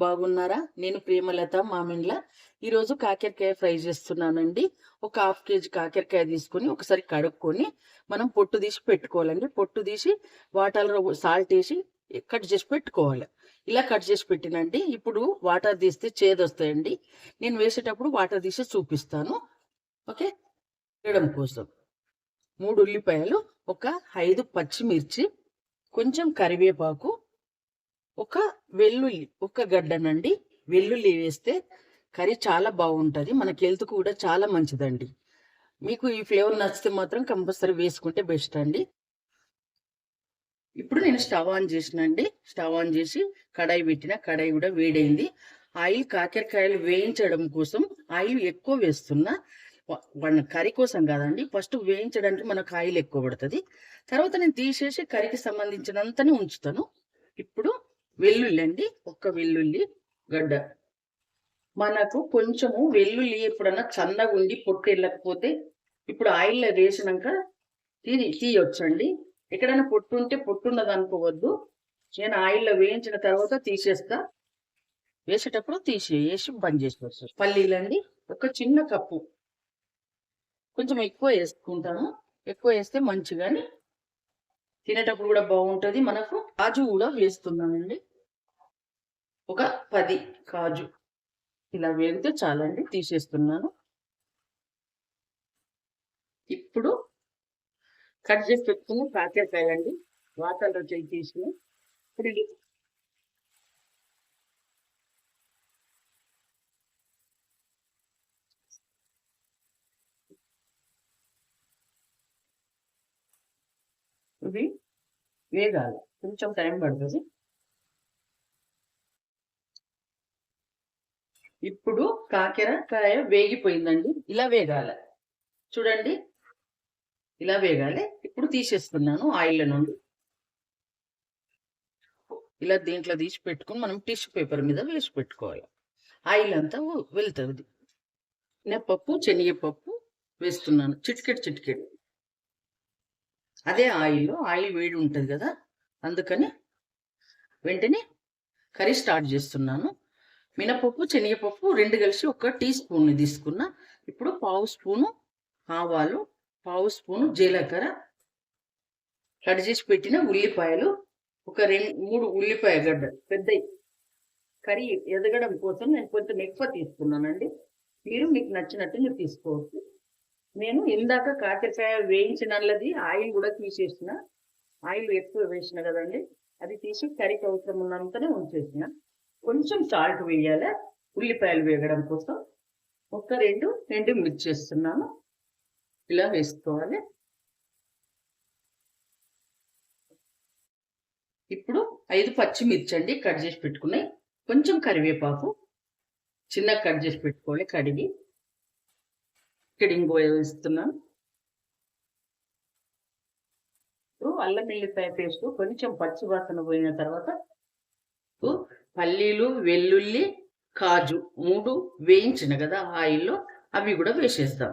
బాగున్నారా? నేను ప్రేమలత మామిండ్ల. ఈరోజు కాకరకాయ ఫ్రై చేస్తున్నానండి. ఒక హాఫ్ కేజీ కాకరకాయ తీసుకొని ఒకసారి కడుక్కొని మనం పొట్టు తీసి పెట్టుకోవాలండి. పొట్టు తీసి వాటర్లో సాల్ట్ వేసి కట్ చేసి పెట్టుకోవాలి. ఇలా కట్ చేసి పెట్టినండి. ఇప్పుడు వాటర్ తీస్తే చేదొస్తాయండి నేను వేసేటప్పుడు వాటర్ తీసి చూపిస్తాను. ఓకే? వేయడం కోసం. మూడు ఉల్లిపాయలు ఒక ఐదు పచ్చిమిర్చి కొంచెం కరివేపాకు ఒక వెల్లుల్లి ఒక గడ్డనండి. వెల్లుల్లి వేస్తే కర్రీ చాలా బాగుంటుంది. మనకి హెల్త్ కూడా చాలా మంచిదండి. మీకు ఈ ఫ్లేవర్ నచ్చితే మాత్రం కంపల్సరీ వేసుకుంటే బెస్ట్ అండి. ఇప్పుడు నేను స్టవ్ ఆన్ చేసినండి. స్టవ్ ఆన్ చేసి కడాయి పెట్టిన కడాయి కూడా వేడైంది. ఆయిల్ కాకరకాయలు వేయించడం కోసం ఆయిల్ ఎక్కువ వేస్తున్నా వ- కర్రీ కోసం కాదండి. ఫస్ట్ వేయించడానికి మనకు ఆయిల్ ఎక్కువ పడుతుంది. తర్వాత నేను తీసేసి కర్రీకి సంబంధించినంతనే ఉంచుతాను. ఇప్పుడు వెల్లుల్లి అండి ఒక్క వెల్లుల్లి గడ్డ. మనకు కొంచెము వెల్లుల్లి ఎప్పుడన్నా చందగా ఉండి పొట్టు వెళ్ళకపోతే ఇప్పుడు ఆయిల్లో వేసినాక తీ తీయొచ్చండి. ఎక్కడైనా పొట్టు ఉంటే పొట్టున్నది అనుకోవద్దు నేను ఆయిల్లో వేయించిన తర్వాత తీసేస్తా. వేసేటప్పుడు తీసేసి బంద్ చేసుకోవచ్చు పల్లీలండి ఒక చిన్న కప్పు. కొంచెం ఎక్కువ వేసుకుంటాను ఎక్కువ వేస్తే మంచిగాని తినేటప్పుడు కూడా బాగుంటుంది. మనకు కాజు కూడా వేస్తున్నానండి. ఒక పది కాజు. ఇలా వేగితే చాలండి తీసేస్తున్నాను. ఇప్పుడు కట్ చేసి పెట్టుకుని కాకరకాయలండి వాటర్లో చేయి తీసి ఇప్పుడు ఇది ఇది వేగాలి. కొంచెం టైం పడుతుంది. ఇప్పుడు కాకరకాయ వేగిపోయిందండి. ఇలా వేగాలి. చూడండి. ఇలా వేగాలి. ఇప్పుడు తీసేస్తున్నాను ఆయిల్ నుండి. ఇలా దీంట్లో తీసి పెట్టుకుని మనం టిష్యూ పేపర్ మీద వేసి పెట్టుకోవాలి. ఆయిల్ అంతా వెళ్తుంది. మినపప్పు శనగపప్పు వేస్తున్నాను. చిటికెడు చిటికెడు. అదే ఆయిల్ ఆయిల్ వేడి ఉంటుంది కదా అందుకని వెంటనే కర్రీ స్టార్ట్ చేస్తున్నాను. మినపప్పు శనగపప్పు రెండు కలిసి ఒక టీ స్పూన్ తీసుకున్న. ఇప్పుడు పావు స్పూను ఆవాలు పావు స్పూను జీలకర్ర కట్ చేసి పెట్టిన ఉల్లిపాయలు ఒక రెండు మూడు ఉల్లిపాయ గడ్డ పెద్ద కర్రీ ఎదగడం కోసం నేను కొంచెం ఎక్కువ తీసుకున్నానండి. మీరు మీకు నచ్చినట్టు మీరు తీసుకోవచ్చు. నేను ఇందాక కాకరకాయ వేయించినది ఆయిల్ కూడా తీసేసిన. ఆయిల్ ఎక్కువ వేసిన కదండి. అది తీసి కర్రీకి అవసరం ఉన్నంతనే ఉంచేసిన. కొంచెం సాల్ట్ వేయాలి. ఉల్లిపాయలు వేగడం కోసం ఒక రెండు రెండు మిర్చి వేస్తున్నాను ఇలా వేసుకోవాలి. ఇప్పుడు ఐదు పచ్చిమిర్చి అండి కట్ చేసి పెట్టుకున్నాయి. కొంచెం కరివేపాకు చిన్న కట్ చేసి పెట్టుకోవాలి కడిగి. ఇక్కడ ఇంకో వేస్తున్నాను. ఇప్పుడు అల్లం వెల్లిపాయ పేస్ట్ కొంచెం పచ్చి వాసన పోయిన తర్వాత పల్లీలు వెల్లుల్లి కాజు మూడు వేయించిన కదా ఆయిల్లో అవి కూడా వేసేస్తాం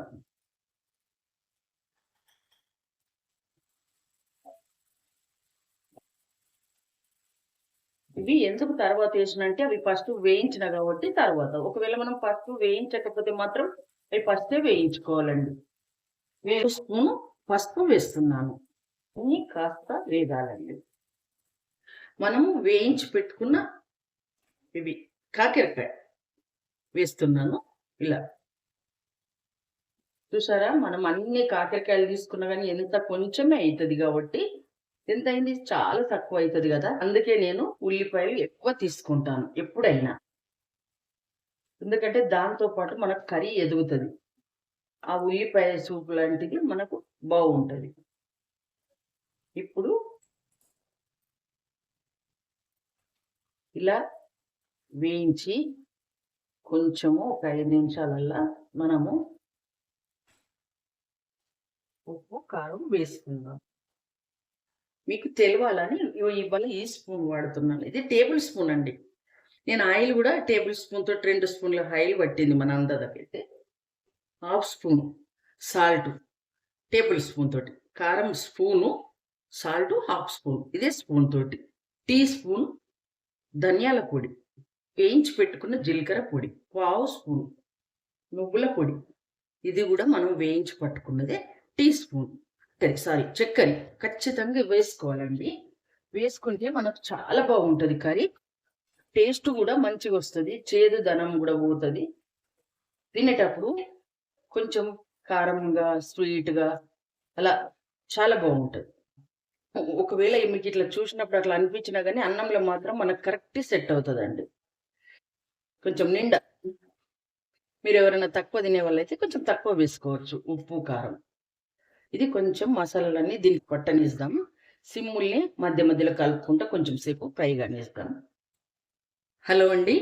ఇవి ఎందుకు తర్వాత వేసినంటే అవి ఫస్ట్ వేయించిన కాబట్టి తర్వాత. ఒకవేళ మనం ఫస్ట్ వేయించకపోతే మాత్రం అవి ఫస్టే వేయించుకోవాలండి. స్పూను పసుపు వేస్తున్నాను. ఇవి కాస్త వేగాలండి. మనము వేయించి పెట్టుకున్న ఇవి కాకరకాయ వేస్తున్నాను. ఇలా. చూసారా? మనం అన్ని కాకరకాయలు తీసుకున్నా కానీ ఎంత కొంచెమే అవుతుంది కాబట్టి ఎంత అయింది చాలా తక్కువ అవుతుంది కదా. అందుకే నేను ఉల్లిపాయలు ఎక్కువ తీసుకుంటాను ఎప్పుడైనా. ఎందుకంటే దాంతో పాటు మనకు కర్రీ ఎదుగుతుంది. ఆ ఉల్లిపాయ సూప్ లాంటిది మనకు బాగుంటుంది. ఇప్పుడు ఇలా వేయించి కొంచెము ఒక ఐదు నిమిషాలల్లా మనము ఉప్పు కారం వేసుకుందాం. మీకు తెలియాలని ఇవాళ ఈ స్పూన్ వాడుతున్నాను. ఇది టేబుల్ స్పూన్ అండి. నేను ఆయిల్ కూడా టేబుల్ స్పూన్తో రెండు స్పూన్ల ఆయిల్ పట్టింది మన అందదకైతే half spoon salt table spoon తోటి. కారం స్పూను సాల్ట్ హాఫ్ స్పూన్. ఇదే స్పూన్ తోటి. టీ స్పూన్ ధనియాల పొడి. వేయించి పెట్టుకున్న జీలకర్ర పొడి పావు స్పూన్ నువ్వుల పొడి. ఇది కూడా మనం వేయించి పట్టుకున్నదే టీ స్పూన్. సారీ చక్కెర ఖచ్చితంగా వేసుకోవాలండి. వేసుకుంటే మనకు చాలా బాగుంటుంది కర్రీ. టేస్ట్ కూడా మంచిగా వస్తుంది చేదు ధనం కూడా పోతుంది. తినేటప్పుడు కొంచెం కారంగా స్వీట్గా అలా చాలా బాగుంటుంది. ఒకవేళ మీకు ఇట్లా చూసినప్పుడు అట్లా అనిపించినా కానీ అన్నంలో మాత్రం మనకు కరెక్ట్ సెట్ అవుతుందండి. కొంచెం నిండా. మీరు ఎవరైనా తక్కువ తినే వాళ్ళైతే కొంచెం తక్కువ వేసుకోవచ్చు. ఉప్పు కారం. ఇది కొంచెం మసాలాలన్నీ దీనికి పట్టనిస్తాం సిమ్ముల్ని మధ్య మధ్యలో కలుపుకుంటూ కొంచెం సేపు ఫ్రై కానిస్తాం హలో అండి.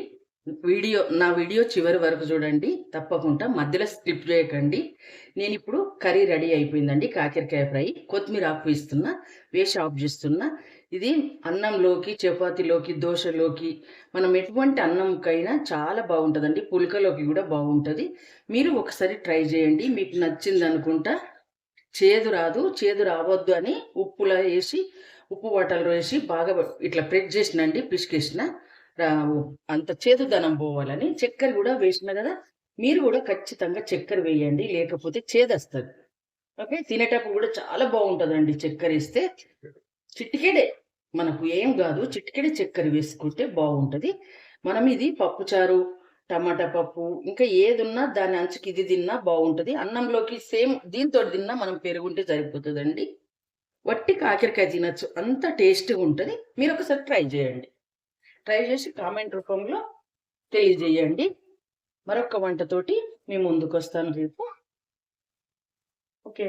వీడియో నా వీడియో చివరి వరకు చూడండి. తప్పకుండా మధ్యలో స్కిప్ చేయకండి. నేను ఇప్పుడు కర్రీ రెడీ అయిపోయిందండి. కాకరకాయ ఫ్రై కొత్తిమీర ఆకు ఇస్తున్నా వేసి ఆఫ్ చేస్తున్నా. ఇది అన్నంలోకి చపాతీలోకి దోశలోకి మనం ఎటువంటి అన్నంకైనా చాలా బాగుంటుందండి. పుల్కలోకి కూడా బాగుంటుంది. మీరు ఒకసారి ట్రై చేయండి. మీకు నచ్చింది అనుకుంటా చేదు రాదు. చేదు రావద్దు అని ఉప్పులో వేసి ఉప్పు వాటర్లో వేసి బాగా ఇట్లా ప్రెస్ చేసినండి పిసికేసిన అంత చేదుదనం పోవాలని. చక్కెర కూడా వేసిన కదా మీరు కూడా ఖచ్చితంగా చక్కెర వేయండి. లేకపోతే చేదస్తుంది. ఓకే? తినేటప్పుడు కూడా చాలా బాగుంటుందండి చక్కెర వేస్తే. చిటికెడే మనకు ఏం కాదు చిటికెడి చక్కెర వేసుకుంటే బాగుంటుంది. మనం ఇది పప్పుచారు టమాటా పప్పు ఇంకా ఏది ఉన్నా దాని అంచుకి ఇది తిన్నా బాగుంటుంది. అన్నంలోకి సేమ్ దీంతో తిన్నా మనం పెరుగుంటే సరిపోతుందండి. వట్టి కాకరకాయ తినచ్చు అంత టేస్ట్గా ఉంటుంది. మీరు ఒకసారి ట్రై చేయండి. ట్రై చేసి కామెంట్ రూపంలో తెలియజేయండి. మరొక వంటతోటి మీ ముందుకు వస్తాను రేపు. ఓకే.